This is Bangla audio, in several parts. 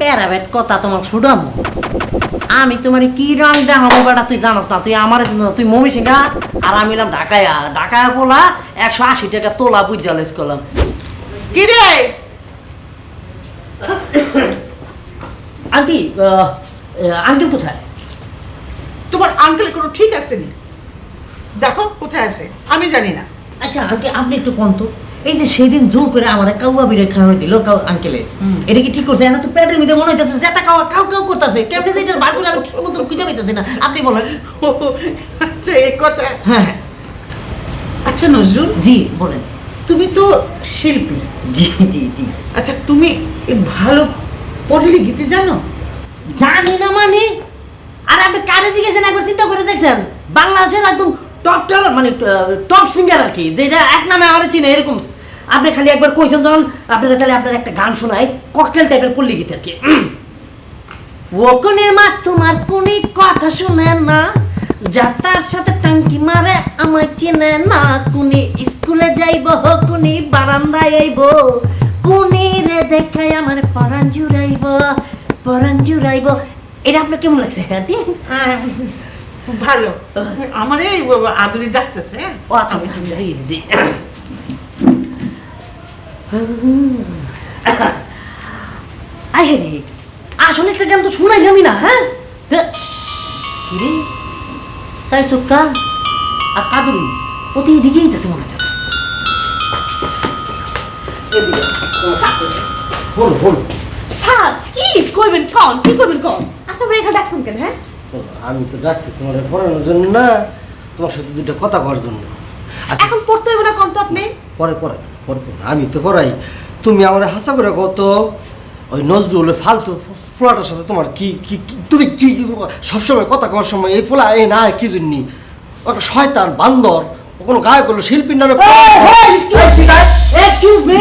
প্যারাবেট কথা তোমার শুডাম আমি তোমার কি রং দেখাবো বেটা তুই জানোস না তুই আমার জন্য তুই মমি সিংহা আর আমি এলাম ঢাকায়া ঢাকায়া পোলা একশো আশি টাকা তোলা বুঝালেস করলাম। কি রে? আন্টি আন্টি কোথায়? তোমার আঙ্কেল কোনো ঠিক আছে নি? দেখো কোথায় আছে? আমি জানি না। আচ্ছা আন্টি আপনি একটু কোন তো? এই যে সেদিন জোর করে আমার কাউয়া বিরে খাওয়া দিল কাউ আঙ্কেলে এটা কি ঠিক করছে না তো? পেটের মধ্যে মনে হইতেছে যেটা খাওয়া কাউ কাউ করতেছে। কেমনে যে এটা বার করে আমি ঠিক মতো খুঁজে পাইতেছি না। আপনি বলেন। আচ্ছা এই কথা। হ্যাঁ আচ্ছা নজরুল। জি বলেন। তুমি তো শিল্পী। জি জি জি। আচ্ছা তুমি এই ভালো পল্লী গীতে জানো? জানি না মানে। আর আপনি কারে জিজ্ঞেসেন একবার চিন্তা করে দেখছেন? বাংলাদেশের একদম টপ টপ মানে টপ সিঙ্গার আর কি যেটা এক নামে আমার চিনে এরকম। আপনি খালি একবার কইছেন যখন আপনারা তাহলে আপনার একটা গান শোনাই ককটেল টাইপের পল্লী গীত আর কি। ও কোনের মা তোমার কোন কথা শুনে না যা তার সাথে টাঙ্কি মারে আমায় চিনে না। কুনি স্কুলে যাইব কুনি বারান্দায় আইব কুনি রে দেখাই আমার পরাণ জুড়াইব পরাণ জুড়াইব। এটা আপনার কেমন লাগছে আন্টি ভালো। আমার এই আদুরি ডাকতেছে। হ্যাঁ? ও আচ্ছা জি জি। আই রে আসলে একটা গান তো শুনাই আমি না হ্যাঁ? কিরে? সাই সুক্কা আর কাদুরি ওতে এদিকে যেতেছে মনে হচ্ছে বল বল। স্যার কি করবেন কন কি করবেন কন? আপনার এখানে ডাকছেন কেন হ্যাঁ? আমি তো ডাকছি তোমার পড়ানোর জন্য না তোমার সাথে দুটো কথা করার জন্য। আচ্ছা। এখন পড়তে হবে না কন তো আপনি? পরে পরে। পরে। আমি তো পড়াই। তুমি আমার হাসা করে কত ওই নজরুল ফালতু ফোলাটার সাথে তোমার কি কি তুমি কি সবসময় কথা কওয়ার সময় এই ফোলা এই না কি জন্য? ওটা শয়তান বান্দর। কোনো গায়ে করল শিল্পীর নামে এক্সকিউজ মি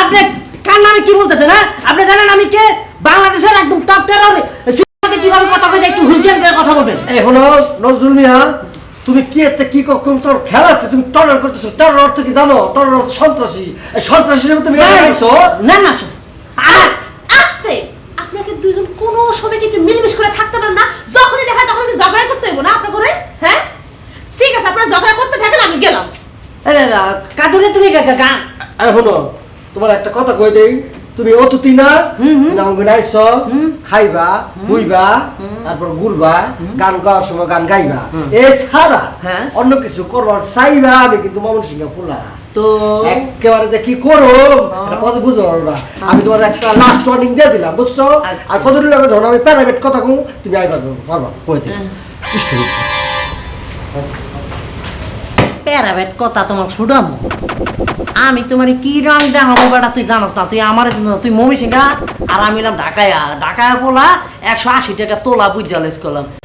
আপনি কার নামে কি বলতেছেন হ্যাঁ? আপনি জানেন আমি কে? বাংলাদেশের একদম টপ টেরার কীভাবে কথা কইতে একটু হুঁশিয়ার করে কথা বলবেন। হলো নজরুল মিয়া তুমি কি একটা কি কখন তোর খেলা আছে? তুমি টর্নার করতেছো। টর্নার অর্থ কি জানো? টর্নার অর্থ সন্ত্রাসী। এই সন্ত্রাসী হিসেবে তুমি না না শোন। আর আস্তে। আপনাকে দুজন কোনো সময় কি একটু মিলেমিশ করে থাকতে পারেন না? যখনই দেখা তখন কি ঝগড়া করতে হইব না আপনার ঘরে? হ্যাঁ? ঠিক আছে আপনারা ঝগড়া করতে থাকেন আমি গেলাম। আরে কাদুরে তুমি? গা- গা- হলো তোমার একটা কথা কই দেই? তুমি অতুতি না হুম, হুম। নাম খাইবা বুইবা তারপর ঘুরবা গান গাওয়ার সময় গান গাইবা। হুম। এ ছাড়া হ্যাঁ। অন্য কিছু করবার চাইবা আমি কিন্তু মামুন সিংহ ফুলা। তো একেবারে যে কি করো কত বুঝো না আমি তোমার একটা লাস্ট ওয়ার্নিং দিয়ে দিলাম বুঝছ? আচ্ছা। আর কতদিন লাগে ধরো আমি প্যারাবেট কথা কম তুমি আইবা পারবা কই। ইষ্ট প্যারাবেট কথা তোমার শুডাম আমি তোমার কি রং দেখাবো বেটা, তুই জানোস না, তুই আমার তুই মমি সিংহা, আর আমি এলাম ঢাকায়া। ঢাকায়া পোলা একশো আশি টাকা তোলা বুঝালেস করলাম